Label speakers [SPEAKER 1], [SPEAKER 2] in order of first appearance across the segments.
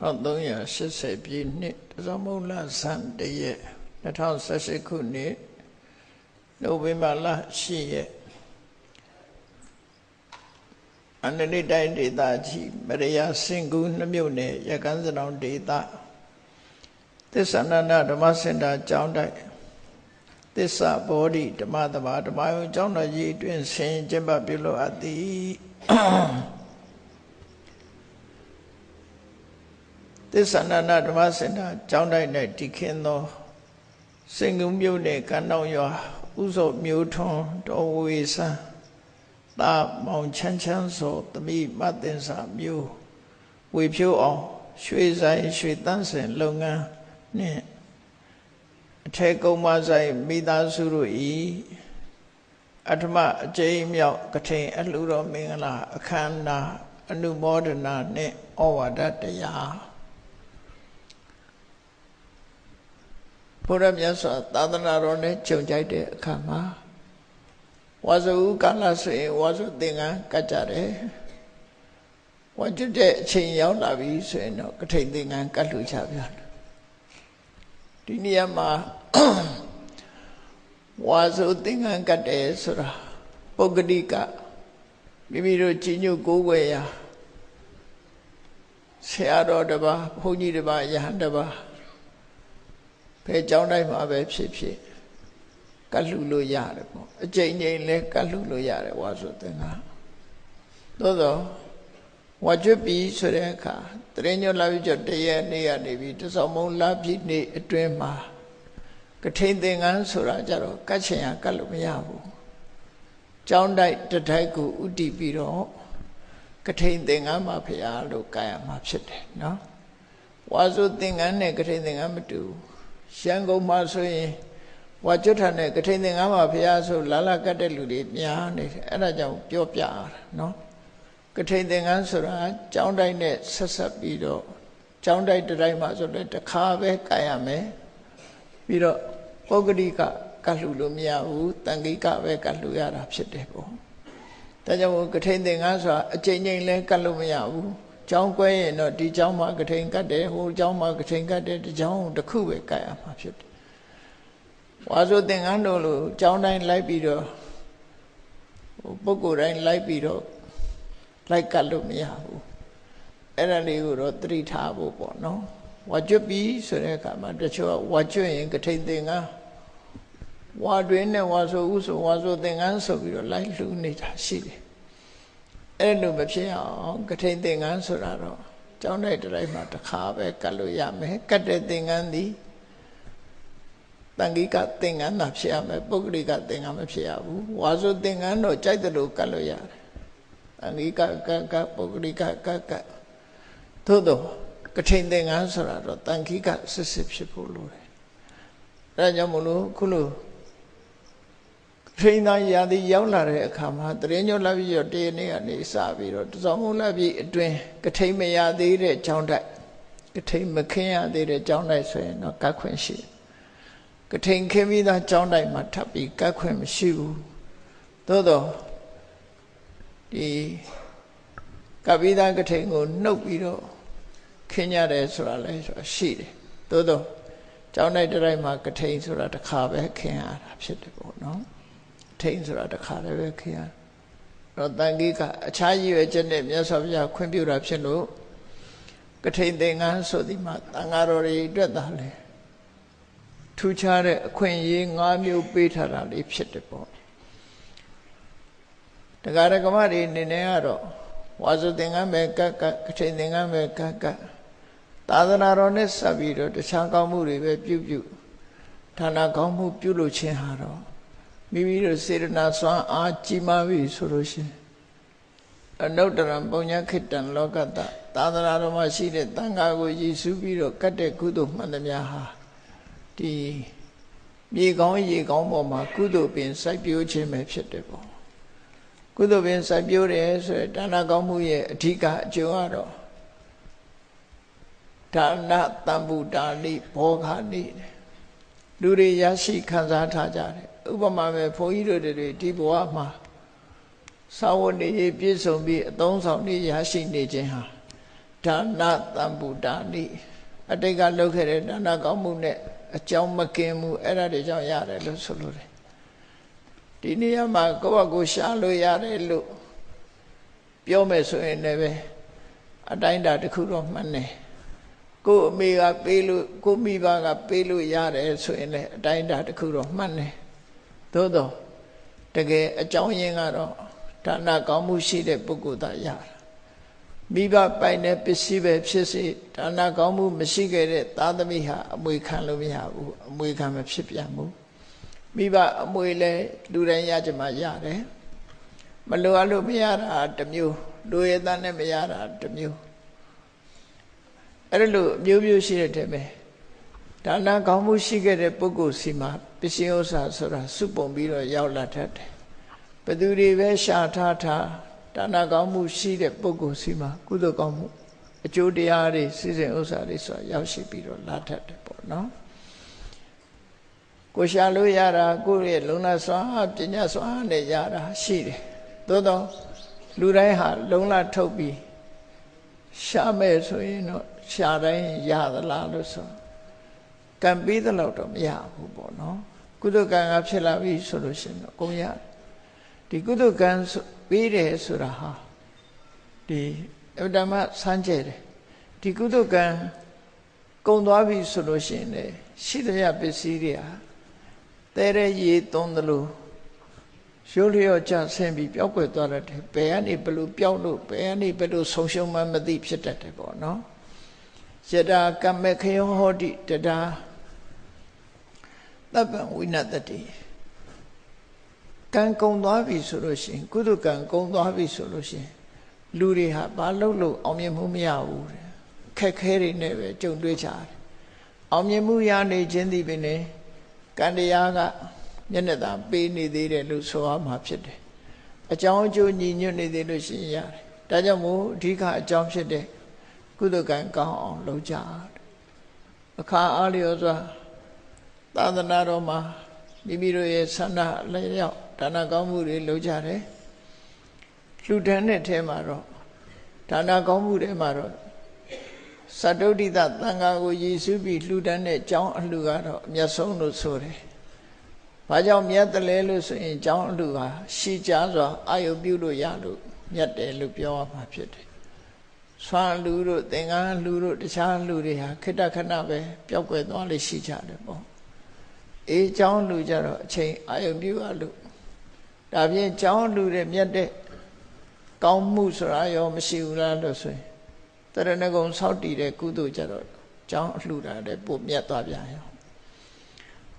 [SPEAKER 1] 1380ပြည့်နှစ်တဇမုံလဆန်တရက်2018ခုနှစ်နိုဝင်ဘာလ10ရက်အန္တရိတိုင်းဒေသကြီးမရယာစင်ကူနှမြို့နယ်ရကန်းစနောင်ဒေသသစ္ဆန္ဒနာဓမ္မစင်တာကျောင်းတိုက်သစ္စာဘောဓိဓမ္မတဘာဓမ္မယုံကျောင်းတော်ကြီးအတွင်ဆင်ကျင့်ပပြုလို့အပ်သည် သစ္ဆန္ဒနာဓမ္မစင်တာကျောင်းတိုက်၌တည်ခင်းသောစင်ကူမြို့နယ်ကန်းတောင်ရွာဥစောမျိုးထွန်းတော်ဝေဆန်းတာမောင်ချမ်းချမ်းစောတမိမတ်တင်စာမျိုးဝေဖြိုးအောင်ရွှေဆိုင်ရွှေတန်းစင်လုပ်ငန်းနှင့်အထေကုံမဆိုင်မိသားစုတို့ဤအထမအကျိမ်းမြောက်ကထိန်အလှတော်မင်္ဂလာအခမ်းအနားအနုမောဒနာနှင့်ဩဝါဒတရား ဘုရားမြတ်စွာသာသနာတော်နဲ့ကြုံကြိုက်တဲ့အခါမှာဝါစုကာလဆိုရင်ဝါစုသင်္ကန်းကတ်ကြတယ်ဝါကျွတ်တဲ့အချိန်ရောက်လာပြီဆိုရင်တော့ကထိန်သင်္ကန်းကတ်လူချပြန်ဒီနေရာမှာဝါစုသင်္ကန်းကတ်တယ်ဆိုတာပုဂ္ဂတိကမိမိတို့ကြီးညုကိုးွယ်ရာဆရာတော်တပါးဘုန်းကြီးတပါးယဟန်တပါး ဘယ်ကြောင်းတိုင်းမှာပဲဖြစ်ဖြစ်ကတ်လှူလို့ရတယ်ပေါ့အကျိန်ချိန်လဲကတ်လှူလို့ရတယ်ဝါဆိုသင်္ကန်းသို့တော့ဝါကျွတ်ပြီဆိုတဲ့အခါတရင်ညွတ်လာပြီးကြတရက်နေ့ကနေပြီးတစောင်းမုံလာပြီနေ့အတွင်းမှာကထိန်သင်္ကန်းဆိုတာကြတော့ကတ်ချင်ရကတ်လို့မရဘူးကြောင်းတိုက်တတိုက်ကိုဥတည်ပြီးတော့ကထိန်သင်္ကန်းမှာဖရာလို့ကာယမှာဖြစ်တယ်နော်ဝါဆိုသင်္ကန်းနဲ့ကထိန်သင်္ကန်းမတူ ရန်ကုန်မှာဆိုရင်ဝါကျွတ်ထန်နဲ့ကထိန်သင်္ကန်းမှာဖရာဆိုလာလာကတ်တဲ့လူတွေများနေတယ်အဲ့ဒါကြောင့်ပြောပြရတာနော်ကထိန်သင်္ကန်းဆိုတာကြောင်းတိုက်နဲ့ဆက်ဆက်ပြီးတော့ကြောင်းတိုက်တိုင်းမှာဆိုတော့တခါပဲကာရမယ်ပြီးတော့ပုဂ္ဂလိကကတ်လှူလို့မရဘူးတန်ခိကပဲကတ်လှူရတာဖြစ်တယ်ပေါ့ဒါကြောင့်ကထိန်သင်္ကန်းဆိုတာအချိန်ချင်းလဲကတ်လို့မရဘူး ကျောင်းကွဲရင်တော့ဒီကျောင်းမှာကထိန်ကတ်တယ်ဟိုကျောင်းမှာကထိန်ကတ်တယ်ဒီကျောင်းတစ်ခုပဲကတ်ရမှာဖြစ်တယ်ဝါဆိုသင်္ကန်းတို့လိုကျောင်းတိုင်းလိုက်ပြီးတော့ဟိုပုဂ္ဂိုလ်တိုင်းလိုက်ပြီးတော့လိုက်ကတ်လို့မရဘူးအဲ့ဒါလေးကိုတော့သတိထားဖို့ပေါ့နော်ဝါကျွတ်ပြီဆိုတဲ့အခါမှာတချို့ကဝါကျွတ်ရင်ကထိန်သင်္ကန်းဝါတွင်နဲ့ဝါဆိုဥဆိုဝါဆိုသင်္ကန်းဆိုပြီးတော့လိုက်လှူနေတာရှိတယ် အဲ့လိုမဖြစ်အောင်ကထိန်သင်္ကန်းဆိုတာတော့ကျောင်းတိုက်တိုင်းမှာတစ်ခါပဲကတ်လို့ရမယ်ကတ်တဲ့သင်္ကန်းသည်တန်ခိကသင်္ကန်းသာဖြစ်ရမယ်ပုဂ္ဂလိကသင်္ကန်းမဖြစ်ရဘူးဝါဆိုသင်္ကန်းတော့ကြိုက်တယ်လို့ကတ်လို့ရတယ်တန်ခိကကကပုဂ္ဂလိကကကသို့တော့ကထိန်သင်္ကန်းဆိုတာတော့တန်ခိကစစ်စစ်ဖြစ်ဖို့လိုတယ်အဲဒါကြောင့်မလို့ခုလို ထိန်သာရာသီရောက်လာတဲ့အခါမှာတရင်ညွတ်လာပြီးတော့တရနေ့ကနေစပြီးတော့တစောင်းမလာပြီးအတွင်းကထိန်မရသေးတဲ့ကြောင်းတိုက်ကထိန်မခင်းရသေးတဲ့ကြောင်းတိုက်ဆိုရင်တော့ကတ်ခွင့်ရှိကထိန်ခင်းပြီးသားကြောင်းတိုက်မှာထပ်ပြီးကတ်ခွင့်မရှိဘူးသို့တော့ဒီကပိသားကထိန်ကိုနှုတ်ပြီးတော့ခင်းရတယ်ဆိုတာလဲဆိုတာရှိတယ်သို့တော့ကြောင်းတိုက်တိုင်းမှာကထိန်ဆိုတာတစ်ခါပဲခင်းရတာဖြစ်တယ်ပေါ့နော် ထိန်ဆိုတာတစ်ခါတည်းပဲခင်းရတော့တန်ကြီးကအခြားရည်ရွယ်ချက်နဲ့မြတ်စွာဘုရားခွင့်ပြုတာဖြစ်လို့ကထိန်သင်္ကန်းဆိုဒီမှာတန်ဃာတော်တွေအတွက်သာလေထူးခြားတဲ့အခွင့်အရေး၅မျိုးပေးထားတာလေးဖြစ်တယ်ပေါ့တရားဓမ္မတွေအနေနဲ့ကတော့ဝါစုသင်္ကန်းပဲကတ်ကတ်ကထိန်သင်္ကန်းပဲကတ်ကတ်သာသနာတော်နဲ့ဆက်ပြီးတော့တခြားကောင်းမှုတွေပဲပြုပြုဌာနကောင်းမှုပြုလို့ခြင်းဟာတော့ မိမိတို့စေတနာစွမ်းအားကြီးမားပြီဆိုလို့ရှိရင်အနုတ္တရံပုံညာခိတံလောကတသာသနာတော်မှာရှိတဲ့တန်ခါကိုရည်စူးပြီးတော့ကတ်တဲ့ကုသိုလ်မှန်သမျှဟာဒီမြေကောင်းရေကောင်းပေါ်မှာကုသိုလ်ပင်စိုက်ပျိုးခြင်းပဲဖြစ်တယ်ပေါ့ကုသိုလ်ပင်စိုက်ပျိုးတယ်ဆိုရယ်ဒါနကောင်းမှုရဲ့အဓိကအကျိုးကတော့ဒါနတံဗုဒ္ဓနိဘောဂနိလူတွေရရှိခံစားထားကြတယ် ဥပမာပဲဘုန်းကြီးတို့တွေဒီဘဝမှာသာဝတ္တေပြည့်စုံပြီးအသုံးဆောင်နေရရှိနေခြင်းဟာဓဒါနတံပုတာနိအတိတ်ကလုပ်ခဲ့တဲ့ဒါနကောင်းမှုနဲ့အကြောင်းမကင်းမှုအဲ့ဒါတွေကြောင့်ရတယ်လို့ဆိုလိုတယ်ဒီနေရာမှာကိုယ့်ဘကိုရှာလို့ရတယ်လို့ပြောမယ်ဆိုရင်လည်းအတိုင်းတာတစ်ခုတော့မှန်တယ်ကို့အမေကပေးလို့ကိုမိဘကပေးလို့ရတယ်ဆိုရင်လည်းအတိုင်းတာတစ်ခုတော့မှန်တယ် သို့တော့တကယ်အကြောင်းရင်းကတော့ဒါနကောင်းမှုရှိတဲ့ပုဂ္ဂိုလ်သာရတာမိဘပိုင်တဲ့ပစ္စည်းပဲဖြစ်စေဒါနကောင်းမှုမရှိခဲ့တဲ့သားသမီးဟာအမွေခံလို့မရဘူးအမွေခံမဖြစ်ပြန်ဘူးမိဘအမွေလဲလူတိုင်းရကြမှာရတယ်မလိုအပ်လို့မရတာတစ်မျိုးလူရတဲ့နဲ့မရတာတစ်မျိုးအဲ့လိုမျိုးမျိုးရှိတဲ့တည်းပဲ ဒါနကောင်းမှုရှိခဲ့တဲ့ပုဂ္ဂိုလ်စီမှာပစ္စည်းဥစ္စာဆိုတာစုပုံပြီးတော့ရောက်လာတတ်တယ်ဘသူတွေပဲရှာထားထားဒါနကောင်းမှုရှိတဲ့ပုဂ္ဂိုလ်စီမှာကုသိုလ်ကောင်းမှုအကျိုးတရားတွေစီစဉ်ဥစ္စာတွေဆိုတာရောက်ရှိပြီးတော့လာတတ်တယ်ပေါ့နော်ကိုရှာလို့ရတာကိုယ့်ရဲ့လုံလစွာပညာစွာနဲ့ရတာရှိတယ်သို့တော့လူတိုင်းဟာလုံလထုတ်ပြီးရှာမယ်ဆိုရင်တော့ရှာတိုင်းရသလားလို့ဆို ကံပြီးသလောက်တော့မရဘူးပေါ့နော်ကုသကံကဖြစ်လာပြီဆိုလို့ရှိရင်တော့ကုန်ရတယ်ဒီကုသကံပြီးတယ်ဆိုတာဟာဒီအဗ္ဗဓမ္မစမ်းကြဲတယ်ဒီကုသကံကုံသွားပြီဆိုလို့ရှိရင်လေရှိတဲ့ပစ္စည်းတွေဟာတဲတဲ့ရေသွန်းသလိုရိုးလျော့ကြဆင်းပြီးပျောက်ကွယ်သွားတတ်တယ်ဘယ်ကနေဘလို့ပျောက်လို့ဘယ်ကနေဘလို့ဆုံးရှုံးမှမသိဖြစ်တတ်တယ်ပေါ့နော်ယတာကမ္မခယောဟောတိတတာ တပ္ပံဝိနတတိကံကုံသွားပြီဆိုလို့ရှိရင်ကုသကံကုံသွားပြီဆိုလို့ရှိရင်လူတွေဟာဘာလို့လို့အောင်မြင်မှုမရဘူးတဲ့ခက်ခဲတွေနဲ့ပဲကြုံတွေ့ကြတယ်အောင်မြင်မှုရနေခြင်းသည်ပင်ကံတရားကမျက်နှာသာပေးနေသေးတယ်လို့ဆိုရမှာဖြစ်တယ်အကြောင်းအကျိုးညီညွတ်နေသေးလို့ရှိရင်ရတယ်ဒါကြောင့်မို့အဓိကအကြောင်းဖြစ်တဲ့ကုသကံကောင်းအောင်လုပ်ကြအခါအားလျော်စွာ သာသနာတော်မှာမိမိတို့ရဲ့ဆန္ဒလည်းရောက်ဒါနကောင်းမှုတွေလုပ်ကြတယ်လှူဒန်းတဲ့ထဲမှာတော့ဒါနကောင်းမှုတွေမှာတော့သတ္တုဒ္ဒိတသံဃာကိုရည်စူးပြီးလှူဒန်းတဲ့အကြောင်းအလှူကတော့အမျက်ဆုံးလို့ဆိုတယ်။ဘာကြောင့်မြတ်တယ်လဲလို့ဆိုရင်အကြောင်းအလှူဟာရှည်ကြားစွာအာယုပြုလို့ရလို့မြတ်တယ်လို့ပြောရမှာဖြစ်တယ်။ဆွမ်းလူတို့သင်္ကန်းလူတို့တခြားလူတွေဟာခိတ္တခဏပဲပျောက်ကွယ်သွားလိမ့်ရှိကြတယ်ပေါ့။ အေးအကြောင်းလူကြတော့အချိန်အာယုပြုရလို့ဒါဖြင့်ကြောင်းလူတဲ့မြတ်တဲ့ကောင်းမှုဆိုတာရောမရှိဘူးလားလို့ဆိုရင်တရဏဂုံဆောက်တည်တဲ့ကုသိုလ်ကြတော့ကြောင်းအလှူတာတဲ့ပို့မြတ်သွားပြန်ရော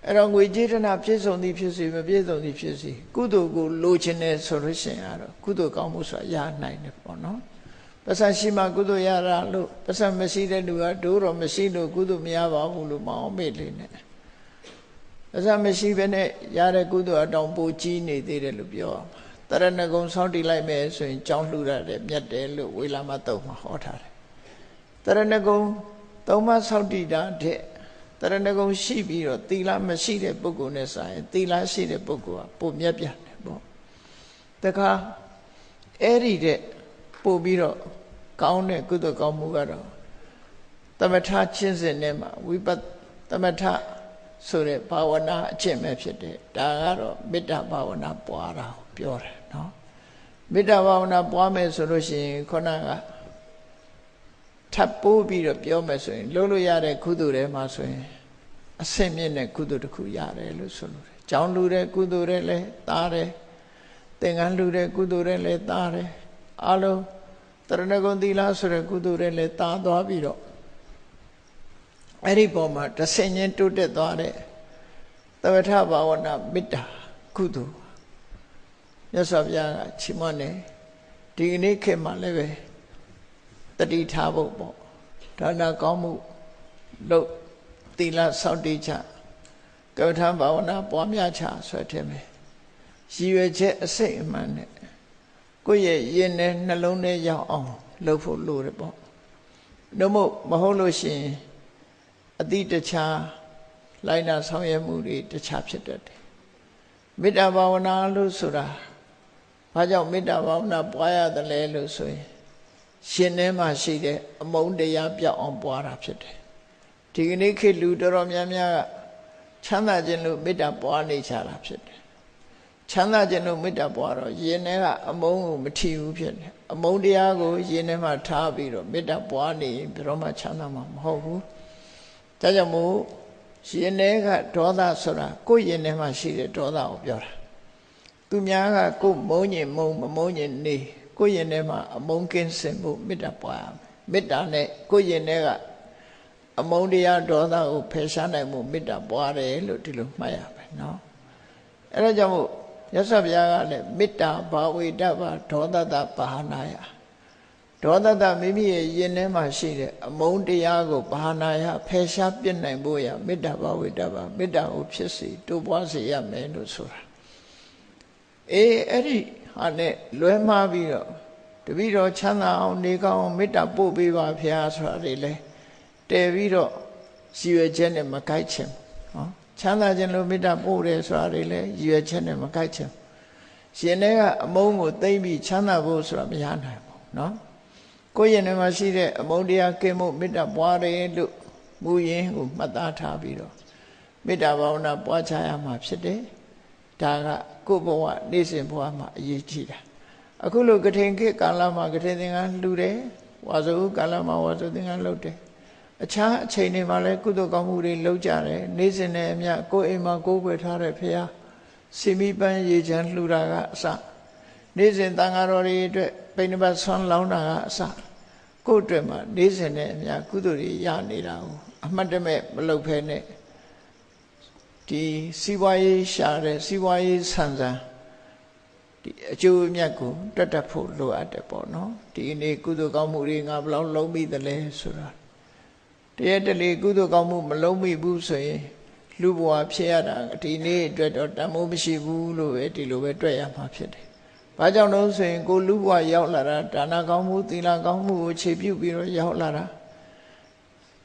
[SPEAKER 1] အဲ့တော့ငွေကြေးတနာပြည့်စုံသည်ဖြစ်စေမပြည့်စုံသည်ဖြစ်စေကုသိုလ်ကိုလိုချင်တယ်ဆိုလို့ရှိရင်ကတော့ကုသိုလ်ကောင်းမှုဆိုတာရနိုင်တယ်ပေါ့နော်ပစံရှိမှကုသိုလ်ရတာလို့ပစံမရှိတဲ့လူကဒိုးတော့မရှိလို့ကုသိုလ်မရပါဘူးလို့မအောင်မေ့လေနဲ့ ပစံမရှိဘဲနဲ့ရတဲ့ကုသိုလ်အတောင်ပိုကြီးနေသေးတယ်လို့ပြောရမှာတရဏဂုံဆောင်းတီလိုက်မယ်ဆိုရင်ကြောင်းလှူရတယ်မြတ်တယ်လို့ဝေလာမတုံမှာဟောထားတယ်တရဏဂုံသုံးမဆောက်တည်တာတဲ့တရဏဂုံရှိပြီးတော့သီလမရှိတဲ့ပုဂ္ဂိုလ်နဲ့ဆိုင်သီလရှိတဲ့ပုဂ္ဂိုလ်ကပိုမြတ်ပြန်တယ်ပေါ့တခါအဲ့ဒီတဲ့ပို့ပြီးတော့ကောင်းတဲ့ကုသိုလ်ကောင်းမှုကတော့သမထချင်းစဉ်နဲ့မှာဝိပဿသမထ ဆိုတဲ့ဘာဝနာအကျင့်ပဲဖြစ်တယ်ဒါကတော့မေတ္တာဘာဝနာပွားတာကိုပြောတယ်နော်မေတ္တာဘာဝနာပွားမယ်ဆိုလို့ရှိရင်ခုနကထပ်ပိုးပြီးတော့ပြောမယ်ဆိုရင်လုပ်လို့ရတဲ့ကုသိုလ်တွေမှာဆိုရင်အဆင့်မြင့်တဲ့ကုသိုလ်တစ်ခုရတယ်လို့ဆိုလို့တယ်။ကြောင်းလူတဲ့ကုသိုလ်တွေလည်းသားတယ်။သင်္ကန်းလူတဲ့ကုသိုလ်တွေလည်းသားတယ်။အလုံးတရဏဂုံသီလဆိုတဲ့ကုသိုလ်တွေလည်းသားသွားပြီးတော့ အဲ့ဒီပုံမှာတဆင်ချင်းတိုးတက်သွားတဲ့သဝထဘာဝနာမေတ္တာကုသိုလ်မြတ်စွာဘုရားကချီးမွမ်းတယ်ဒီကနေ့ခေတ်မှာလည်းပဲတတိထားဖို့ပေါ့ဒါနကောင်းမှုလုပ်သီလစောင့်တည်ချကမ္မထဘာဝနာပွားများချဆွဲတယ်မယ်ရည်ရွယ်ချက်အစိတ်အမှန်နဲ့ကိုယ့်ရဲ့ရင်နဲ့နှလုံးထဲရောက်အောင် လုပ်ဖို့လိုတယ်ပေါ့တို့မို့မဟုတ်လို့ရှိရင် အတိတခြားလိုက်နာဆောင်ရွက်မှုတွေတခြားဖြစ်တတ်တယ်မေတ္တာဘာဝနာလို့ဆိုတာဘာကြောင့်မေတ္တာဘာဝနာပွားရတယ်လဲလို့ဆိုရင်ရှင်ထဲမှာရှိတဲ့အမုန်းတရားပြောက်အောင်ပွားတာဖြစ်တယ်ဒီကနေ့ခေတ်လူတော်တော်များများကချမ်းသာခြင်းလို့မေတ္တာပွားနေကြတာဖြစ်တယ်ချမ်းသာခြင်းလို့မေတ္တာပွားတော့ယင်ထဲကအမုန်းကိုမထီဘူးဖြစ်တယ်အမုန်းတရားကိုယင်ထဲမှာထားပြီးတော့မေတ္တာပွားနေရင်ဘယ်တော့မှချမ်းသာမှာမဟုတ်ဘူး ဒါကြောင့်မို့ယင်ထဲကဒေါသဆိုတာကိုယ့်ယင်ထဲမှာရှိတဲ့ဒေါသကိုပြောတာသူများကကိုယ်မုန်းညင်မုန်းမမုန်းညင်နေကိုယ့်ယင်ထဲမှာအမုန်းကင်းစင်ဖို့မေတ္တာပွားရမယ်မေတ္တာနဲ့ကိုယ့်ယင်ထဲကအမုန်းတရားဒေါသကိုဖယ်ရှားနိုင်မှုမေတ္တာပွားတယ်လို့ဒီလိုမှတ်ရမယ်နော်အဲဒါကြောင့်မို့ရသော်ဘုရားကလည်းမေတ္တာဘာဝေတ္တဘာဒေါသတပါဟနာယ ဒေါသတမိမိရဲ့ယင်ထဲမှာရှိတဲ့အမုန်းတရားကိုဘာနာယဖယ်ရှားပြစ်နိုင်ဖို့ရမေတ္တာဘာဝေတ္တဘာမေတ္တာကိုဖြစ်စေတိုးပွားစေရမယ်လို့ဆိုတာအေးအဲ့ဒီဟာနဲ့လွဲမှားပြီးတော့တပည့်တော်ချမ်းသာအောင်နေကောင်းအောင်မေတ္တာပို့ပေးပါဖရာဆိုတာတွေလဲတည်ပြီးတော့ရည်ရွယ်ချက်နဲ့မကိုက်ချင်နော်ချမ်းသာခြင်းလို့မေတ္တာပို့တယ်ဆိုတာတွေလဲရည်ရွယ်ချက်နဲ့မကိုက်ချင်ရှင်တွေကအမုန်းကိုသိမ့်ပြီးချမ်းသာဖို့ဆိုတာမရနိုင်ဘူးနော် ကိုယ့်ရင်ထဲမှာရှိတဲ့အမုန်းတရားကင်းမှုမေတ္တာပွားတယ်လို့မူရင်းကိုမှတ်သားထားပြီးတော့မေတ္တာဘာဝနာပွားချရမှာဖြစ်တယ်ဒါကကိုယ့်ဘဝနေ့စဉ်ဘဝမှာအရေးကြီးတာအခုလိုကထိန်ခေတ်ကာလမှာကထိန်သင်္ကန်းလှူတယ်ဝါစုကာလမှာဝါစုသင်္ကန်းလှုပ်တယ်အခြားအချိန်တွေမှာလည်းကုသိုလ်ကောင်းမှုတွေလုပ်ကြတယ်နေ့စဉ်နဲ့အမျှကိုယ်အိမ်မှာကိုယ်ွယ်ထားတဲ့ဖရာစီမီပန်းရေချမ်းလှူတာကအစနေ့စဉ်တန်ဃာတော်တွေအတွက်ပိဏ္ဏပတ်ဆွမ်းလောင်းတာကအစ ကိုယ့်အတွက်မှာနေ့စဉ်နဲ့အမျှကုသိုလ်တွေရနေတာကိုအမှတ်တမဲ့မလုပ်ဖဲနဲ့ဒီစီးပွားရေးရှာတဲ့စီးပွားရေးဆန်ဆန်ဒီအကျိုးအမြတ်ကိုတွတ်တက်ဖို့လိုအပ်တယ်ပေါ့နော်ဒီနေ့ကုသိုလ်ကောင်းမှုတွေငါဘယ်လောက်လုံးမိသလဲဆိုတာတရက်တလေကုသိုလ်ကောင်းမှုမလုံးမိဘူးဆိုရင်လူဘဝဖြစ်ရတာဒီနေ့အတွက်တော့တန်မိုးမရှိဘူးလို့ပဲဒီလိုပဲတွေ့ရမှာဖြစ်တယ်။ ဘာကြောင့်လို့ဆိုရင်ကိုလူဘဝရောက်လာတာဒါနကောင်းမှုသီလကောင်းမှုကိုခြေပြုပြီးတော့ရောက်လာတာ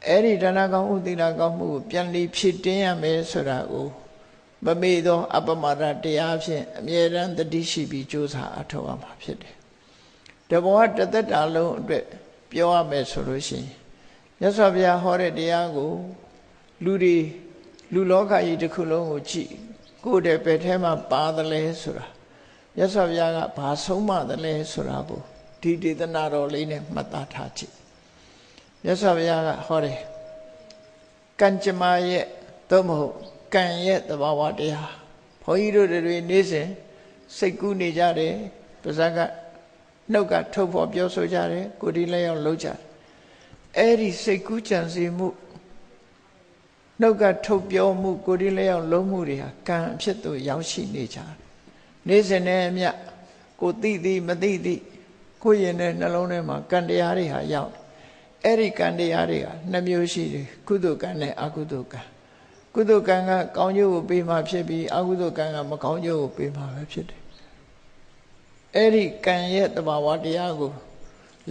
[SPEAKER 1] အဲ့ဒီဒါနကောင်းမှုသီလကောင်းမှုကိုပြန်လီဖြစ်တင်းရမယ်ဆိုတာကိုမမေ့သော အပမဒတရားဖြင့်အမြဲတမ်းတတိရှိပြီးကြိုးစားအထောက်အမှာဖြစ်တယ်။တဘောတသက်တာလုံးအတွက်ပြောရမယ်ဆိုလို့ရှိရင်မြတ်စွာဘုရားဟောတဲ့တရားကိုလူတွေလူလောကကြီးတစ်ခုလုံးကိုကြည့်ကိုယ်တည်းပဲထဲမှာပါတယ်လဲဆိုတာ မြတ်စွာဘုရားကဘာဆုံးမတယ်လဲဆိုတာကိုဒီဒေသနာတော်လေးနဲ့မှတ်သားထားကြည့်မြတ်စွာဘုရားကဟောတယ်ကံကြမ္မာရဲ့သို့မဟုတ်ကံရဲ့သဘာဝတရားဘုန်းကြီးတို့တွေနေ့စဉ်စိတ်ကူးနေကြတယ်ပါဇက်ကနှုတ်ကထုတ်ဖို့ပြောဆိုကြတယ်ကိုယ်ဒီလည်းရောက်လုပ်ကြတယ်အဲ့ဒီစိတ်ကူးကြံစီမှုနှုတ်ကထုတ်ပြောမှုကိုယ်ဒီလည်းအောင်လုံးမှုတွေဟာကံအဖြစ်သို့ရောက်ရှိနေကြတယ် နေ့စဉ်နဲ့အမျှကိုသိသိမသိသိကိုယ်ရင်တဲ့နှလုံးထဲမှာကံတရားတွေဟာရောက်အဲ့ဒီကံတရားတွေကနှမျိုးရှိတယ်ကုသိုလ်ကံနဲ့အကုသိုလ်ကံကုသိုလ်ကံကကောင်းကျိုးကိုပေးမှဖြစ်ပြီးအကုသိုလ်ကံကမကောင်းကျိုးကိုပေးမှပဲဖြစ်တယ်အဲ့ဒီကံရဲ့တဘာဝတရားကို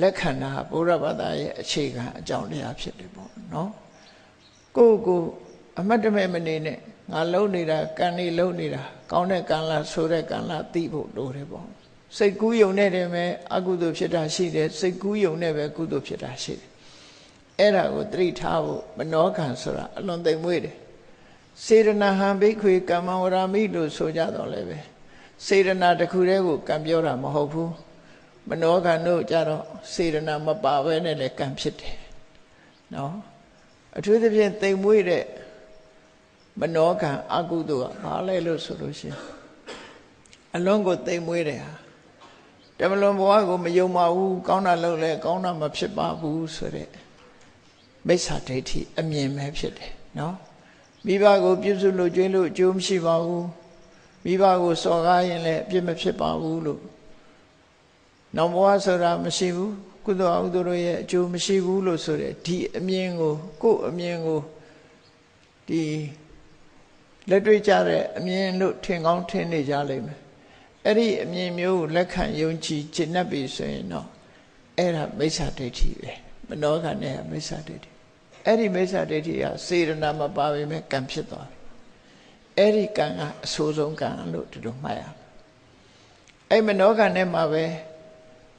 [SPEAKER 1] လက်ခံတာဘုရားဘာသာရဲ့အခြေခံအကြောင်းတရားဖြစ်တယ်ပေါ့နော်ကိုယ့်ကိုအမတ်တမဲ့မနေနဲ့ ငါလုံနေတာကံနေလုံနေတာကောင်းတဲ့ကံလားဆိုတဲ့ကံလားသိဖို့လိုတယ်ပေါ့စိတ်ကူးယုံနဲ့တည်းပဲအကုသိုလ်ဖြစ်တာရှိတယ်စိတ်ကူးယုံနဲ့ပဲကုသိုလ်ဖြစ်တာရှိတယ်အဲ့ဒါကိုသတိထားဖို့မနောခံဆိုတာအလွန်သိမ်မွေ့တယ်စေရနာဟံဘိခွေကမ္မဝရမိလို့ဆိုကြတော့လည်းပဲစေရနာတစ်ခုတည်းကိုကံပြောတာမဟုတ်ဘူးမနောကံတို့ကြတော့စေရနာမပါဘဲနဲ့လည်းကံဖြစ်တယ်နော်အထူးသဖြင့်တိမ်မွေးတဲ့ မနောကံအကုသိုလ်ကဘာလဲလို့ဆိုလို့ရှိရင်အလုံးကိုတိမ်မွေးတယ်ဟာတမလွန်ဘဝကိုမယုံပါဘူးကောင်းတာလုပ်လဲကောင်းတာမဖြစ်ပါဘူးဆိုတဲ့မိစ္ဆာဒိဋ္ဌိအမြင်ပဲဖြစ်တယ်နော်မိဘကိုပြုစုလို့ကျွေးလို့အကျိုးမရှိပါဘူးမိဘကိုစော်ကားရင်လည်းအပြစ်မဖြစ်ပါဘူးလို့နောင်ဘဝဆိုတာမရှိဘူးကုသိုလ်အကုသိုလ်တို့ရဲ့အကျိုးမရှိဘူးလို့ဆိုတဲ့ဒီအမြင်ကိုကိုယ်အမြင်ကိုဒီ လက်တွေ့ကြတဲ့အမြင်လို့ထင်ကောင်းထင်နေကြလိမ့်မယ်အဲ့ဒီအမြင်မျိုးကိုလက်ခံယုံကြည်ကျင့်တတ်ပြီဆိုရင်တော့အဲ့ဒါမိစ္ဆာဒိဋ္ဌိပဲမနောကနဲ့မိစ္ဆာဒိဋ္ဌိအဲ့ဒီမိစ္ဆာဒိဋ္ဌိကစေရနာမပါပေမဲ့ကံဖြစ်သွားပြီအဲ့ဒီကံကအဆိုးဆုံးကံလို့ဒီလိုမှတ်ရမယ်အဲ့မနောကနဲ့မှာပဲ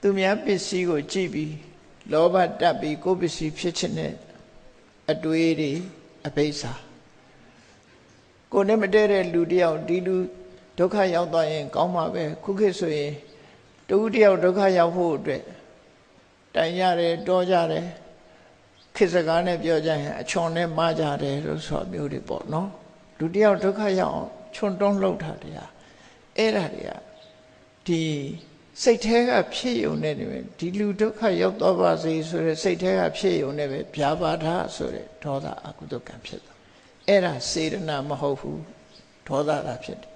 [SPEAKER 1] သူများပစ္စည်းကိုကြည့်ပြီးလောဘတက်ပြီးကိုယ်ပစ္စည်းဖြစ်ခြင်းနဲ့အတွေးတွေအဘိဓါ ကိုယ်နဲ့မတည့်တဲ့လူတယောက်ဒီလူဒုက္ခရောက်သွားရင် ကောင်းမှာပဲခုခေတ်ဆိုရင်တူတယောက်ဒုက္ခရောက်ဖို့အတွက်တိုင်ရတယ်တောကြတယ်ခေတ်စကားနဲ့ပြောကြရင်အချွန်နဲ့မကြတယ်လို့ဆိုမျိုးတွေပေါ့နော်လူတယောက်ဒုက္ခရောက်အောင်ချွန်တွန်းလှုပ်တာတရားအဲ့ဒါတွေကဒီစိတ်แท้ကဖြစ်ယုံနေတယ်ပဲဒီလူဒုက္ခရောက်တော့ပါစေဆိုတဲ့စိတ်แท้ကဖြစ်ယုံနေပဲဗျာပါဒဆိုတဲ့ဒေါသအကုသကံဖြစ်တာ အဲ့ဒါစေတနာမဟုတ်ဘူးဒေါသတာဖြစ်တယ်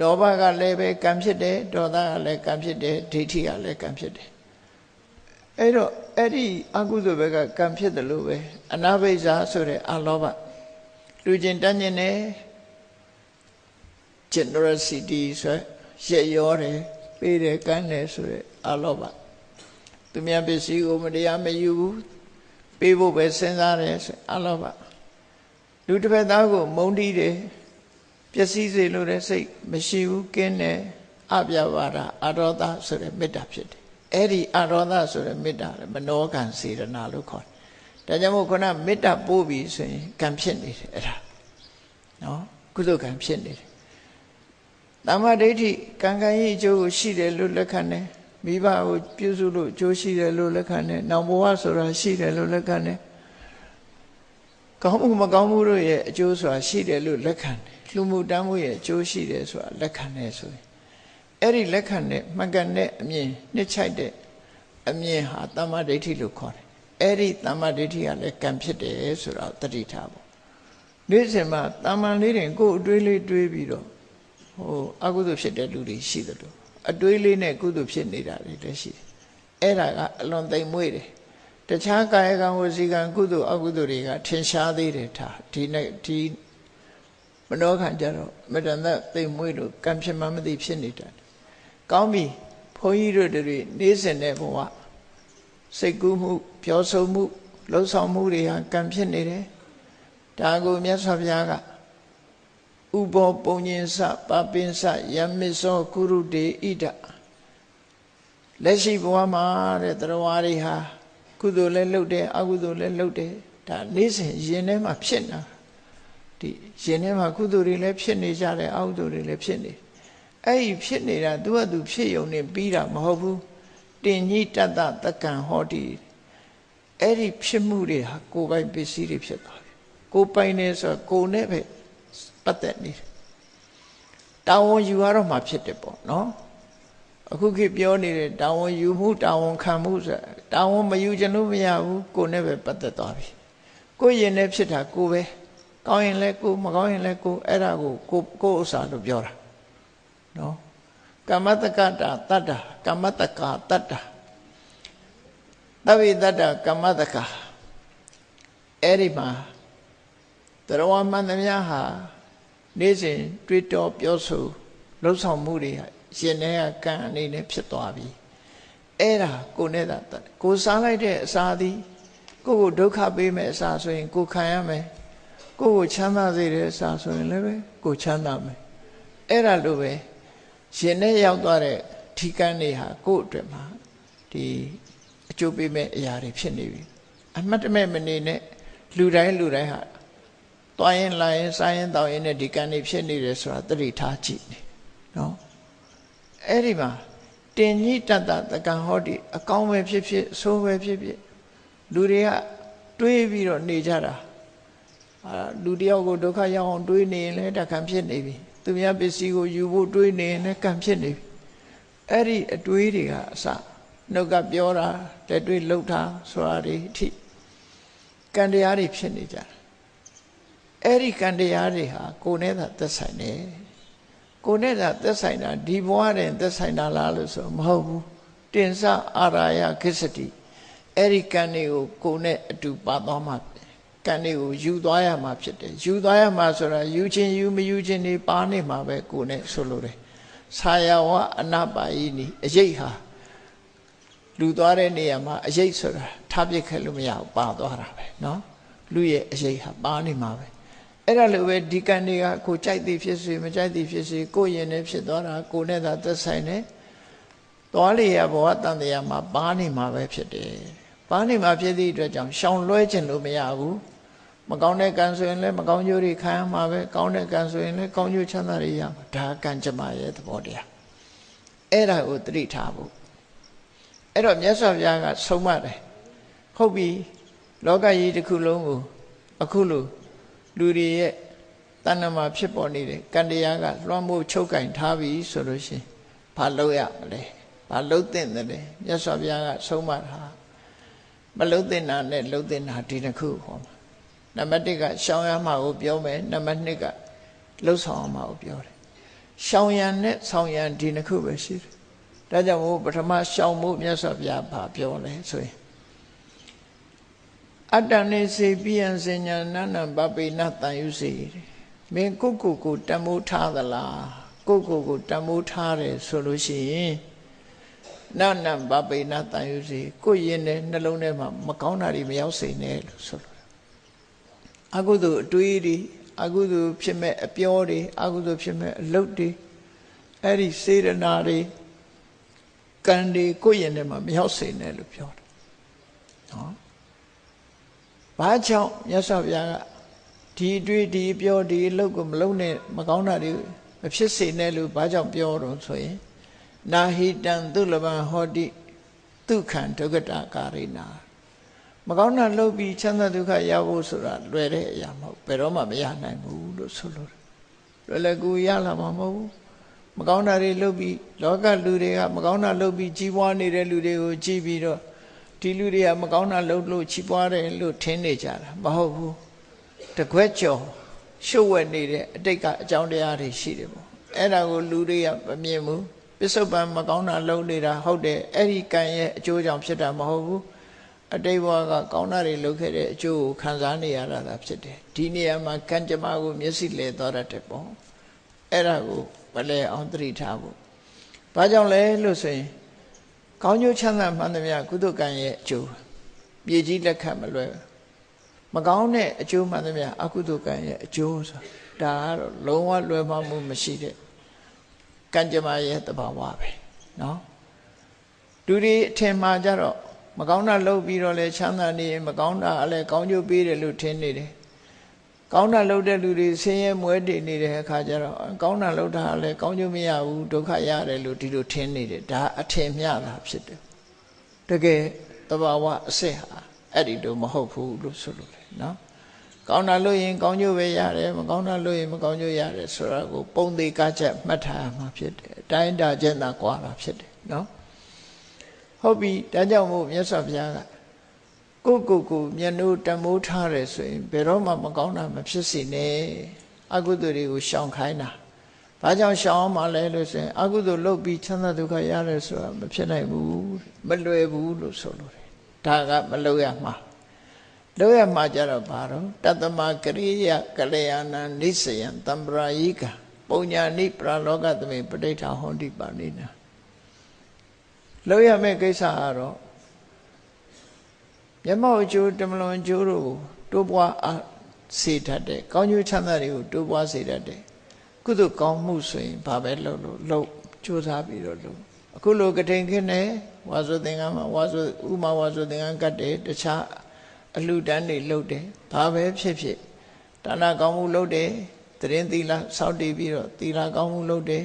[SPEAKER 1] လောဘကလည်းပဲကံဖြစ်တယ်ဒေါသကလည်းကံဖြစ်တယ်ဒိဋ္ဌိကလည်းကံဖြစ်တယ်အဲ့တော့အဲ့ဒီအကုသိုလ်ဘက်ကကံဖြစ်တယ်လို့ပဲအနာဘိဇာဆိုတဲ့အလောဘလူချင်းတန်းကျင်တယ် generosity ဆိုရရောတယ်ပေးတယ်ကမ်းတယ်ဆိုတဲ့အလောဘသူများပစ္စည်းကိုမတရားမယူဘူးပေးဖို့ပဲစဉ်းစားတယ်ဆိုအလောဘ လူတစ်ဖက်သားကို မုန်းတီးတယ်ပျက်စီးစေလို့တဲ့စိတ်မရှိဘူးကင်းတယ်အပြပါဒအာရောသဆိုတဲ့မေတ္တာဖြစ်တယ်အဲ့ဒီအာရောသဆိုတဲ့မေတ္တာလည်းမနောကံစေရနာလို့ခေါ်တယ်ဒါကြောင့်မို့ခုနမေတ္တာပို့ပြီးဆိုရင်ကံဖြစ်နေတယ်အဲ့ဒါနော်ကုသိုလ်ကံဖြစ်နေတယ်တမ္မာဒိဋ္ဌိကံကံရဲ့အကျိုးကိုရှိတယ်လို့လက်ခံတယ်မိဘကိုပြုစုလို့အကျိုးရှိတယ်လို့လက်ခံတယ်နောင်ဘဝဆိုတာရှိတယ်လို့လက်ခံတယ် ကောင်းမှုမကောင်းမှုတို့ရဲ့အကျိုးဆိုတာရှိတယ်လို့လက်ခံတယ်လှမှုတမ်းမှုရဲ့အကျိုးရှိတယ်ဆိုတာလက်ခံတယ်ဆိုရင်အဲ့ဒီလက်ခံတဲ့မှန်ကန်တဲ့အမြင်နှစ်ချိုက်တဲ့အမြင်ဟာတမ္မာဒိဋ္ဌိလို့ခေါ်တယ်အဲ့ဒီတမ္မာဒိဋ္ဌိကလည်းကံဖြစ်တယ်ဆိုတော့တတိထားပေါ့နေ့စဉ်မှာတမ္မာလေးတွေကိုယ်အတွေးလေးတွေးပြီးတော့ဟိုအကုသိုလ်ဖြစ်တဲ့လူတွေရှိတယ်လို့အတွေးလေးနဲ့ကုသိုလ်ဖြစ်နေတာတွေလည်းရှိတယ်အဲ့ဒါကအလွန်သိမ်မွေ့တယ် တခြားကာယကံဝစီကံကုသိုလ်အကုသိုလ်တွေကထင်ရှားသေးတယ်ထားဒီနဲ့ဒီမနောခံကြတော့မတန်သက်သိမ်မွေ့လို့ကံဖြစ်မှမသိဖြစ်နေတယ်ကောင်းပြီဘုန်းကြီးတို့တွေနေ့စဉ်တဲ့ဘဝစိတ်ကူးမှု ပြောဆိုမှုလှုပ်ဆောင်မှုတွေဟာကံဖြစ်နေတယ်ဒါကိုမြတ်စွာဘုရားကဥဘောပုံညင်စပပင်းစယမစ္စောကုရုတေဣဒလက်ရှိဘဝမှာတဲ့တရားတွေဟာ ကုသိုလ်လည်းလုပ်တယ်အကုသိုလ်လည်းလုပ်တယ်ဒါနေ့စဉ်ရင်ထဲမှာဖြစ်နေတာဒီရင်ထဲမှာကုသိုလ်တွေလည်းဖြစ်နေကြတယ်အကုသိုလ်တွေလည်းဖြစ်နေအဲ့ဒီဖြစ်နေတာသူကသူဖြစ်ယုံနေပြီးတာမဟုတ်ဘူးတင်ကြီးတတ္တတက္ကံဟောတိအဲ့ဒီဖြစ်မှုတွေဟာကိုယ်ပိုင်ပစ္စည်းတွေဖြစ်သွားပြီကိုယ်ပိုင်နေဆိုကိုယ်နဲ့ပဲပတ်သက်နေတယ်တာဝန်ယူရတော့မှဖြစ်တယ်ပေါ့နော် အခုခေတ်ပြောနေတဲ့တာဝန်ယူမှုတာဝန်ခံမှုဆိုတာဝန်မယူချင်လို့မရဘူးကိုယ်နဲ့ပဲပတ်သက်သွားပြီကိုယ်ရင်နဲ့ဖြစ်တာကိုယ်ပဲကောင်းရင်လည်းကိုယ်မကောင်းရင်လည်းကိုယ်အဲ့ဒါကိုကိုကိုယ်ဥစ္စာလို့ပြောတာနော်ကမ္မတက္ကတာတတ္တာကမ္မတက္ကာတတ္တာသဗ္ဗေတတ္တာကမ္မတက္ကာအဲ့ဒီမှာတရားမှန်သမျှဟာနေ့စဉ်တွေးတောပြောဆိုလှုပ်ဆောင်မှုတွေ ရှင်တဲ့ကံအနေနဲ့ဖြစ်သွားပြီအဲ့ဒါကိုနဲ့သာကိုစားလိုက်တဲ့အစာသည်ကိုကိုဒုက္ခပေးမဲ့အစာဆိုရင် ကိုခံရမယ်ကိုကိုချမ်းသာစေတဲ့အစာဆိုရင်လည်းပဲကိုချမ်းသာမယ်အဲ့ဒါလိုပဲရှင်နဲ့ရောက်သွားတဲ့ထီကန်းတွေဟာကို့အတွက်မှာဒီအကျိုးပေးမဲ့အရာတွေဖြစ်နေပြီအမှတ်တမဲ့မနေနဲ့လူတိုင်းလူတိုင်းဟာသွားရင်လာရင်စားရင်တောင်းရင်နဲ့ဒီကံတွေဖြစ်နေတယ်ဆိုတာသတိထားကြည့်နေနော် အဲ့ဒီမှာတင်ကြီးတတ်တာတကံဟောဒီအကောင်းပဲဖြစ်ဖြစ်အဆိုးပဲဖြစ်ဖြစ်လူတွေကတွေးပြီးတော့နေကြတာအာလူတယောက်ကိုဒုက္ခရောက်အောင်တွေးနေရင်လည်းတကံဖြစ်နေပြီသူများပစ္စည်းကိုယူဖို့တွေးနေရင်လည်းကံဖြစ်နေပြီအဲ့ဒီအတွေးတွေကအစနှုတ်ကပြောတာလက်တွေလှုပ်တာဆိုတာတွေအထိကံတရားတွေဖြစ်နေကြတယ်အဲ့ဒီကံတရားတွေဟာကိုယ်နဲ့သာသက်ဆိုင်တယ် ကိုယ်နဲ့သာသက်ဆိုင်တာဒီဘဝတည်းသက်ဆိုင်တာလားလို့ဆိုမဟုတ်ဘူးတင်စအာရာယခိစတိအဲ့ဒီကံတွေကိုကိုယ်နဲ့အတူပါသွားမှာကံတွေကိုယူသွားရမှာဖြစ်တယ်ယူသွားရမှာဆိုတာယူခြင်းယူမယူခြင်းနေပါနေမှာပဲကိုယ်နဲ့ဆိုလိုတယ်ဆာယဝအနပါယိနီအရေးဟာလူသွားတဲ့နေရာမှာအရေးဆိုတာထားပြစ်ခဲ့လို့မရဘူးပါသွားတာပဲเนาะလူရဲ့အရေးဟာပါနေမှာပဲ အဲ့ဒါလိုပဲဒီကံတွေကကိုကြိုက်သည်ဖြစ်စေမကြိုက်သည်ဖြစ်စေကိုရင်နဲ့ဖြစ်သွားတာကိုနဲ့သာသက်ဆိုင်တယ်သွားလေရဘဝတန်တရားမှာပါနေမှာပဲဖြစ်တယ်ပဘာနေမှာဖြစ်သည့်အတွက်ကြောင့်ရှောင်လွှဲခြင်းလို့မရဘူးမကောင်းတဲ့ကံဆိုရင်လည်းမကောင်းကျိုးတွေခံရမှာပဲကောင်းတဲ့ကံဆိုရင်လည်းကောင်းကျိုးချမ်းသာတွေရမှာဒါကံကြမ္မာရဲ့သဘောတရားအဲ့ဒါကိုသတိထားဖို့အဲ့တော့မြတ်စွာဘုရားကဆုံးမတယ်ဟုတ်ပြီလောကကြီးတစ်ခုလုံးကိုအခုလို လူတွေရဲ့တဏ္ဍမှာဖြစ်ပေါ်နေတဲ့ကံတရားကလွှမ်းမိုးချုပ်ကင်ထားပြီဆိုလို့ရှိရင်ဘာလုပ်ရမလဲဘာလုပ်သင့်တယ်လဲမြတ်စွာဘုရားကဆုံးမတာမလုပ်သင့်တာနဲ့လုပ်သင့်တာဒီတစ်ခုဟောမှာနံပါတ်1ကရှောင်ရမှာကိုပြောမယ်နံပါတ်2ကလှုပ်ဆောင်ရမှာကိုပြောတယ်ရှောင်ရံနဲ့ဆောင်ရံဒီနှစ်ခုပဲရှိတယ်ဒါကြောင့်မို့ပထမရှောင်မှုမြတ်စွာဘုရားဘာပြောလဲဆိုရင် အတ္တနေစေပိယံစဉ္ညာနန္နပပိနတန်ယုစေမင်းကိုကိုကိုတမိုးထားသလားကိုကိုကိုတမိုးထားတယ်ဆိုလို့ရှိရင်နန္နပပိနတန်ယုစေကိုရင်တဲ့နှလုံးထဲမှာမကောင်းတာတွေမရောက်စေနဲ့လို့ဆိုလို့အကုသိုလ်အတွေးတွေအကုသိုလ်ဖြစ်မဲ့အပြောတွေအကုသိုလ်ဖြစ်မဲ့အလုပ်တွေအဲ့ဒီစေရနာတွေကံတွေကိုယ့်ရင်ထဲမှာမရောက်စေနဲ့လို့ပြောတယ်နော် ဘာကြောင့်မြတ်စွာဘုရားကဒီအတွေ့ဒီပြောဒီအလုပ်ကိုမလုပ်နဲ့မကောင်းတာတွေမဖြစ်စေနဲ့လို့ဘာကြောင့်ပြောတော့ဆိုရင်နာဟိတံသူလဘံဟောတိဒုက္ခံဒုက္ကတာကာရိနာမကောင်းတာလုပ်ပြီးချမ်းသာဒုက္ခရဖို့ဆိုတာလွယ်တဲ့အရာမဟုတ်ဘယ်တော့မှမရနိုင်ဘူးလို့ဆိုလို့လွယ်လွယ်ကူရလာမှာမဟုတ်ဘူးမကောင်းတာတွေလုပ်ပြီးလောကလူတွေကမကောင်းတာလုပ်ပြီးကြီးပွားနေတဲ့လူတွေကိုကြည့်ပြီးတော့ ဒီလူတွေကမကောင်းတာလုပ်လို့ကြီးပွားတယ်လို့ထင်နေကြတာမဟုတ်ဘူးတကွက်ကြော်ရှုပ်ဝဲနေတဲ့အတိတ်ကအကြောင်းတရားတွေရှိတယ်ပေါ့အဲ့ဒါကိုလူတွေကမမြင်ဘူးပစ္စုပန်မကောင်းတာလုပ်နေတာဟုတ်တယ်အဲ့ဒီကံရဲ့အကျိုးကြောင့်ဖြစ်တာမဟုတ်ဘူးအတိတ်ဘဝကကောင်းတာတွေလုပ်ခဲ့တဲ့အကျိုးကိုခံစားနေရတာသာဖြစ်တယ်ဒီနေရာမှာကံကြမ္မာကိုမျက်စိလဲသွားတတ်တယ်ပေါ့အဲ့ဒါကိုမလဲအောင်သတိထားဖို့ဘာကြောင့်လဲလို့ဆိုရင် ကောင်းကျိုးချမ်းသာမှန်သမျှကုသကံရဲ့အကျိုးမြေကြီးလက်ခံမလွယ်မကောင်းတဲ့အကျိုးမှန်သမျှအကုသကံရဲ့အကျိုးဆိုဒါကတော့လုံးဝလွယ်မမှုမရှိတဲ့ကံကြမ္မာရဲ့တဘာဝပဲเนาะလူတွေအထင်မှာကြတော့မကောင်းတာလုပ်ပြီးတော့လဲချမ်းသာနေရင်မကောင်းတာအလဲကောင်းကျိုးပေးတယ်လို့ထင်နေတယ် ကောင်းတာလုပ်တဲ့လူတွေဆင်းရဲမွဲတည်နေတဲ့အခါကျတော့ကောင်းတာလုပ်တာအလဲကောင်းကျိုးမရဘူးဒုက္ခရတယ်လို့ဒီလိုထင်နေတယ်ဒါအထင်မြတာဖြစ်တယ်တကယ်တဘာဝအစစ်ဟာအဲ့ဒီလိုမဟုတ်ဘူးလို့ဆိုလို့တယ်နော်ကောင်းတာလို့ရင်ကောင်းကျိုးပဲရတယ်မကောင်းတာလို့ရင်မကောင်းကျိုးရတယ်ဆိုတာကိုပုံသေးကားချက်မှတ်ထားမှာဖြစ်တယ်အတိုင်းတာချက်သာကွာတာဖြစ်တယ်နော်ဟုတ်ပြီဒါကြောင့်မို့မြတ်စွာဘုရားက ကိုကိုကိုမျက်နှိုးတမိုးထားတယ်ဆိုရင်ဘယ်တော့မှမကောင်းတာမဖြစ်စေနဲ့အကုသိုလ်တွေကိုရှောင်ခိုင်းတာဘာကြောင့်ရှောင်မှလဲလို့ဆိုရင်အကုသိုလ်လုပ်ပြီးချမ်းသာဒုက္ခရတယ်ဆိုတာမဖြစ်နိုင်ဘူးမလွယ်ဘူးလို့ဆိုလို့တယ်ဒါကမလုပ်ရမှာလုပ်ရမှာကြတော့ဘာတော့တတမကရိယကလျာဏနိစယံတံပရာယိကပုံညာနိပရာလောကသမေပဋိဋ္ဌာဟောတိပါဏိနာလုပ်ရမယ့်ကိစ္စကတော့ မျက်မှောက်အကျိုးတမလွန်အကျိုးတို့တိုးပွားအစေတတ်တဲ့ကောင်းကျိုးချမ်းသာတွေကိုတိုးပွားစေတတ်တဲ့ကုသိုလ်ကောင်းမှုဆိုရင်ဘာပဲလုပ်လို့လုပ်ကြိုးစားပြီးတော့လုပ်အခုလိုကထိန်ခင်းနေဝါဆိုသင်္ကန်းမှာဝါဆိုဥမာဝါဆိုသင်္ကန်းကတ်တယ်တခြားအလှတန်းတွေလုပ်တယ်ဘာပဲဖြစ်ဖြစ်ဒါနကောင်းမှုလုပ်တယ်တရင်သီလစောင့်တည်ပြီးတော့သီလကောင်းမှုလုပ်တယ်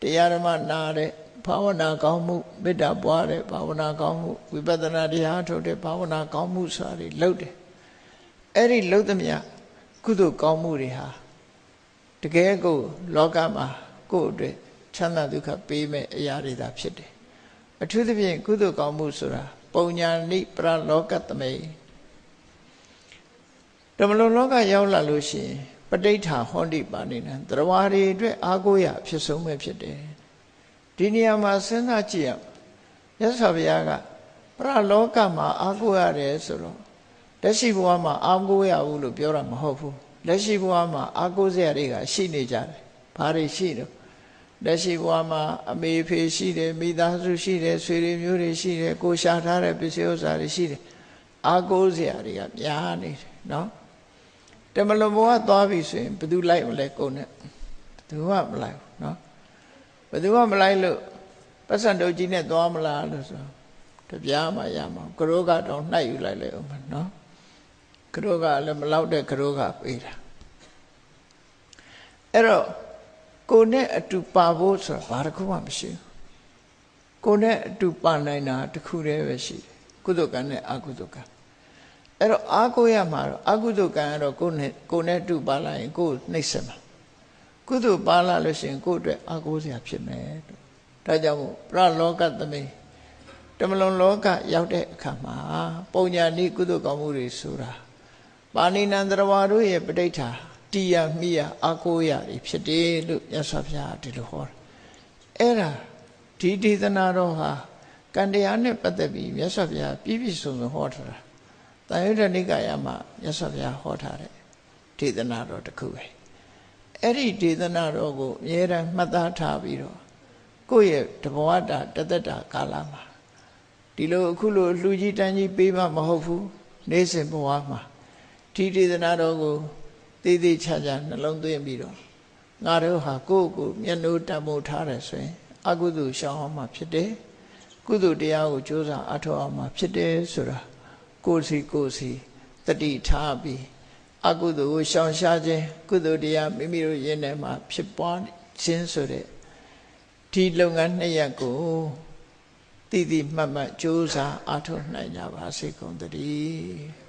[SPEAKER 1] တရားဓမ္မနာတဲ့ ဘာဝနာကောင်းမှုမေတ္တာပွားတဲ့ဘာဝနာကောင်းမှုဝိပဿနာတရားထုတ်တဲ့ဘာဝနာကောင်းမှုဆိုတာတွေလုပ်တယ်အဲ့ဒီလုပ်သမျှကုသိုလ်ကောင်းမှုတွေဟာတကယ်ကို လောကမှာကိုယ့်အတွက်ချမ်းသာဒုက္ခပေးမဲ့အရာတွေသာဖြစ်တယ်အထူးသဖြင့်ကုသိုလ်ကောင်းမှုဆိုတာပုံညာနိပရလောကသမေဓမ္မလုံလောကရောက်လာလို့ရှိရင်ပဋိဋ္ဌာဟောတိပါနေတယ်တရားတွေအတွက်အားကိုးရဖြစ်ဆုံးပဲဖြစ်တယ် ဒီနေရာမှာစဉ်းစားကြည့်ရမြတ်စွာဘုရားကပရလောကမှာအာကိုရတယ်ဆိုတော့လက်ရှိဘဝမှာအာကိုရဘူးလို့ပြောတာမဟုတ်ဘူးလက်ရှိဘဝမှာအာကိုစရာတွေကရှိနေကြတယ်ဘာတွေရှိတော့လက်ရှိဘဝမှာအမေဖေရှိတယ်မိသားစုရှိတယ်ဆွေတွေမျိုးတွေရှိတယ်ကိုရှာထားတဲ့ပစ္စည်းဥစ္စာတွေရှိတယ်အာကိုစရာတွေကများနေတယ်နော်တမလွန်ဘဝသွားပြီဆိုရင်ဘယ်သူလိုက်မလဲကိုနဲ့ဘယ်သူမှမလိုက်ဘူးနော် ဘယ်သူမှမလိုက်လို့ပတ်စံတုတ်ကြီးနဲ့သွားမလားလို့ဆိုတပြားမှရမှာကရောကတော့နှိုက်ယူလိုက်လေဦးမနော်ကရောကလည်းမလောက်တဲ့ကရောကပေးတာအဲ့တော့ကိုနဲ့အတူပါဖို့ဆိုတာဘာတစ်ခုမှမရှိဘူးကိုနဲ့အတူပါနိုင်တာတစ်ခုတည်းပဲရှိတယ်ကုသကံနဲ့အကုသကံအဲ့တော့အာကိုရမှာတော့အကုသကံကတော့ကိုနဲ့ကိုနဲ့တူပါလာရင်ကိုနှိမ့်ဆက်မှာ ကုသပါလာလို့ရှိရင်ကိုအတွက်အာကိုစရာဖြစ်မယ်ဒါကြောင့်မို့ပရလောကသမိတမလွန်လောကရောက်တဲ့အခါမှာပုံညာနိကုသကောင်းမှုတွေဆိုတာပါဏိနန္တရဝါတို့ရဲ့ပဋိဋ္ဌာတီယမိယအာကိုရတွေဖြစ်တယ်လို့မြတ်စွာဘုရားဒီလိုဟောတယ်အဲ့ဒါဒီဒေသနာတော်ဟာကံတရားနဲ့ပတ်သက်ပြီးမြတ်စွာဘုရားပြည့်ပြည့်စုံစုံဟောထားတာတန်ရုဒ္ဓနိကာယမှာမြတ်စွာဘုရားဟောထားတဲ့ဒေသနာတော်တစ်ခုပဲ အဲ့ဒီဒေသနာတော်ကိုအမြဲတမ်းမှတ်သားထားပြီးတော့ကိုယ့်ရဲ့တဘဝတာတသက်တာကာလမှာဒီလိုအခုလိုလှူကြီးတန်းကြီးပေးမှမဟုတ်ဘူးနေစဉ်ဘဝမှာဒီဒေသနာတော်ကိုသေးသေးချာချာနှလုံးသွင်းပြီးတော့ငါတို့ဟာကိုယ့်ကိုမျက်နှိုးတတ်မှုထားတယ်ဆိုရင် အကုသိုလ်ရှောင်အောင်မှဖြစ်တယ်ကုသိုလ်တရားကိုကြိုးစားအထောက်အောင်မှဖြစ်တယ်ဆိုတာကိုယ်စီကိုယ်စီတတိထားပြီး အကုသိုလ်ကိုရှောင်ရှားခြင်းကုသိုလ်တရားမိမိတို့ရင်းထဲမှာဖြစ်ပွားခြင်းဆိုတဲ့ဒီလုပ်ငန်းနှစ်ရပ်ကိုတည်တည်မှတ်မှတ်ကြိုးစားအထောက်နိုင်ကြပါစေကုန်သတည်း